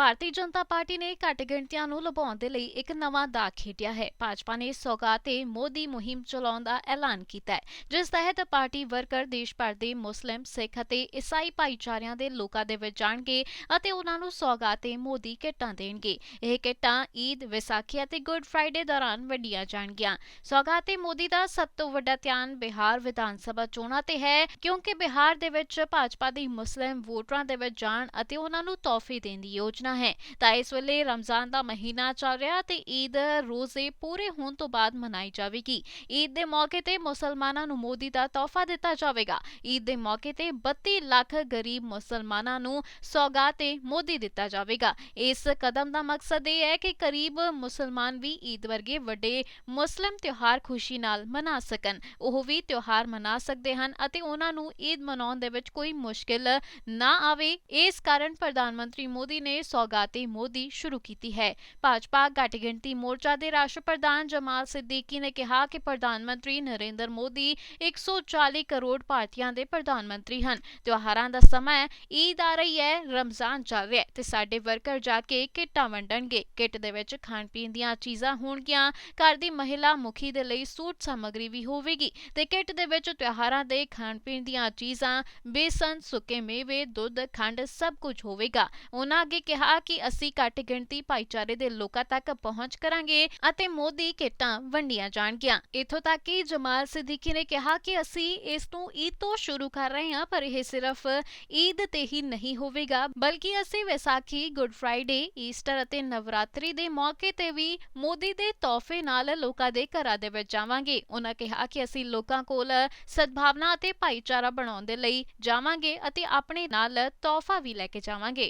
Bharatiya Janata party ਨੇ ਘੱਟ ਗਿਣਤੀਆਂ ਨੂੰ ਲੁਭਾਉਣ ਦੇ ਲਈ ਇੱਕ ਨਵਾਂ ਦਾਅ ਖੇਡਿਆ ਹੈ। ਭਾਜਪਾ ਨੇ ਸੌਗਾਤ ਮੋਦੀ ਮੁਹਿੰਮ ਚਲਾਉਣ ਦਾ ਐਲਾਨ ਕੀਤਾ ਹੈ, ਜਿਸ ਤਹਿਤ ਪਾਰਟੀ ਵਰਕਰ ਦੇਸ਼ ਭਰ ਦੇ ਮੁਸਲਿਮ, ਸਿੱਖ ਅਤੇ ਈਸਾਈ ਭਾਈਚਾਰਿਆਂ ਦੇ ਲੋਕਾਂ ਦੇ ਵਿੱਚ ਜਾਣਗੇ ਅਤੇ ਉਹਨਾਂ ਨੂੰ ਸੌਗਾਤ ਮੋਦੀ ਕਿੱਟਾਂ ਦੇਣਗੇ। ਇਹ ਕਿੱਟਾਂ ਈਦ, ਵਿਸਾਖੀ ਅਤੇ ਗੁੱਡ ਫਰਾਈਡੇ ਦੌਰਾਨ ਵੰਡੀਆਂ ਜਾਣਗੀਆਂ। ਸੌਗਾਤ ਤੇ ਮੋਦੀ ਦਾ ਸਭ ਤੋਂ ਵੱਡਾ ਧਿਆਨ ਬਿਹਾਰ ਵਿਧਾਨ ਸਭਾ ਚੋਣਾਂ ਤੇ ਹੈ, ਕਿਉਂਕਿ ਬਿਹਾਰ ਦੇ ਵਿੱਚ ਭਾਜਪਾ ਦੀ ਮੁਸਲਿਮ ਵੋਟਰਾਂ ਦੇ ਵਿੱਚ ਜਾਣ ਅਤੇ ਉਹਨਾਂ ਨੂੰ ਤੋਹਫੇ ਦੇਣ ਦੀ ਯੋਜਨਾ ਹੈ। ਤਾਂ ਇਸ ਵੇਲੇ ਰਮਜ਼ਾਨ ਦਾ ਮਹੀਨਾ ਚੱਲ ਰਿਹਾ ਤੇ ਈਦ ਰੋਜ਼ੇ ਪੂਰੇ ਹੋਣ ਤੋਂ ਬਾਅਦ ਮਨਾਈ ਜਾਵੇਗੀ। ਈਦ ਦੇ ਮੌਕੇ ਤੇ ਮੁਸਲਮਾਨਾਂ ਨੂੰ ਮੋਦੀ ਦਾ ਤੋਹਫਾ ਦਿੱਤਾ ਜਾਵੇਗਾ। ਈਦ ਦੇ ਮੌਕੇ ਤੇ 32 ਲੱਖ ਗਰੀਬ ਮੁਸਲਮਾਨਾਂ ਨੂੰ ਸੌਗਾਤ ਤੇ ਮੋਦੀ ਦਿੱਤਾ ਜਾਵੇਗਾ। ਇਸ ਕਦਮ ਦਾ ਮਕਸਦ ਇਹ ਹੈ ਕਿ ਕਰੀਬ ਮੁਸਲਮਾਨ ਵੀ ਈਦ ਵਰਗੇ ਵੱਡੇ ਮੁਸਲਿਮ ਤਿਉਹਾਰ ਖੁਸ਼ੀ ਨਾਲ ਮਨਾ ਸਕਣ। ਉਹ ਵੀ ਤਿਉਹਾਰ ਮਨਾ ਸਕਦੇ ਹਨ ਅਤੇ ਉਹਨਾਂ ਨੂੰ ਈਦ ਮਨਾਉਣ ਦੇ ਵਿੱਚ ਕੋਈ ਮੁਸ਼ਕਿਲ ਨਾ ਆਵੇ। ਇਸ ਕਾਰਨ ਪ੍ਰਧਾਨ ਮੰਤਰੀ ਮੋਦੀ ਨੇ ਸੌਗਾਤੀ ਮੋਦੀ ਸ਼ੁਰੂ ਕੀਤੀ ਹੈ। ਭਾਜਪਾ ਘੱਟ ਗਿਣਤੀ ਮੋਰਚਾ ਦੇ ਰਾਸ਼ਟਰ ਪ੍ਰਧਾਨ ਜਮਾਲ ਸਿੱਦੀਕੀ ਨੇ ਕਿਹਾ ਕਿ ਪ੍ਰਧਾਨ ਮੰਤਰੀ ਨਰਿੰਦਰ ਮੋਦੀ 140 ਕਰੋੜ ਭਾਰਤੀਆਂ ਦੇ ਪ੍ਰਧਾਨ ਮੰਤਰੀ ਹਨ। ਤਿਉਹਾਰਾਂ ਦਾ ਸਮਾਂ ਈਦ ਆ ਰਹੀ ਹੈ, ਰਮਜ਼ਾਨ ਚੱਲ ਰਿਹਾ ਤੇ ਸਾਡੇ ਵਰਕਰ ਜਾ ਕੇ ਕਿੱਟਾਂ ਵੰਡਣਗੇ। ਕਿੱਟ ਦੇ ਵਿੱਚ ਖਾਣ ਪੀਣ ਦੀਆਂ ਚੀਜ਼ਾਂ ਹੋਣਗੀਆਂ। ਘਰ ਦੀ ਮਹਿਲਾ ਮੁਖੀ ਦੇ ਲਈ ਸੂਟ ਸਮੱਗਰੀ ਵੀ ਹੋਵੇਗੀ ਤੇ ਕਿੱਟ ਦੇ ਵਿੱਚ ਤਿਉਹਾਰਾਂ ਦੇ ਖਾਣ ਪੀਣ ਦੀਆਂ ਚੀਜ਼ਾਂ, ਬੇਸਨ, ਸੁੱਕੇ ਮੇਵੇ, ਦੁੱਧ, ਖੰਡ ਸਭ ਕੁਝ ਹੋਵੇਗਾ। ਉਹਨਾਂ ਅੱਗੇ ਕਿਹਾ ਕਿ ਅਸੀਂ ਘੱਟ ਗਿਣਤੀ ਭਾਈਚਾਰੇ ਦੇ ਲੋਕਾਂ ਤੱਕ ਪਹੁੰਚ ਕਰਾਂਗੇ ਅਤੇ ਮੋਦੀ ਕਿੱਟਾਂ ਵੰਡੀਆਂ ਜਾਣਗੀਆਂ। ਇਥੋਂ ਤੱਕ ਕਿ ਜਮਾਲ ਸਿੱਦੀਕੀ ਨੇ ਕਿਹਾ ਕਿ ਅਸੀਂ ਇਸ ਨੂੰ ਈਦ ਤੋਂ ਸ਼ੁਰੂ ਕਰ ਰਹੇ ਹਾਂ, ਪਰ ਇਹ ਸਿਰਫ ਈਦ ਤੇ ਹੀ ਨਹੀਂ ਹੋਵੇਗਾ, ਬਲਕਿ ਅਸੀਂ ਵਿਸਾਖੀ, ਗੁੱਡ ਫਰਾਈਡੇ, ਈਸਟਰ ਅਤੇ ਨਵਰਾਤਰੀ ਦੇ ਮੌਕੇ ਤੇ ਵੀ ਮੋਦੀ ਦੇ ਤੋਹਫੇ ਨਾਲ ਲੋਕਾਂ ਦੇ ਘਰਾਂ ਦੇ ਵਿੱਚ ਜਾਵਾਂਗੇ। ਉਹਨਾਂ ਕਿਹਾ ਕਿ ਅਸੀਂ ਲੋਕਾਂ ਕੋਲ ਸਦਭਾਵਨਾ ਅਤੇ ਭਾਈਚਾਰਾ ਬਣਾਉਣ ਦੇ ਲਈ ਜਾਵਾਂਗੇ ਅਤੇ ਆਪਣੇ ਨਾਲ ਤੋਹਫਾ ਵੀ ਲੈ ਕੇ ਜਾਵਾਂਗੇ।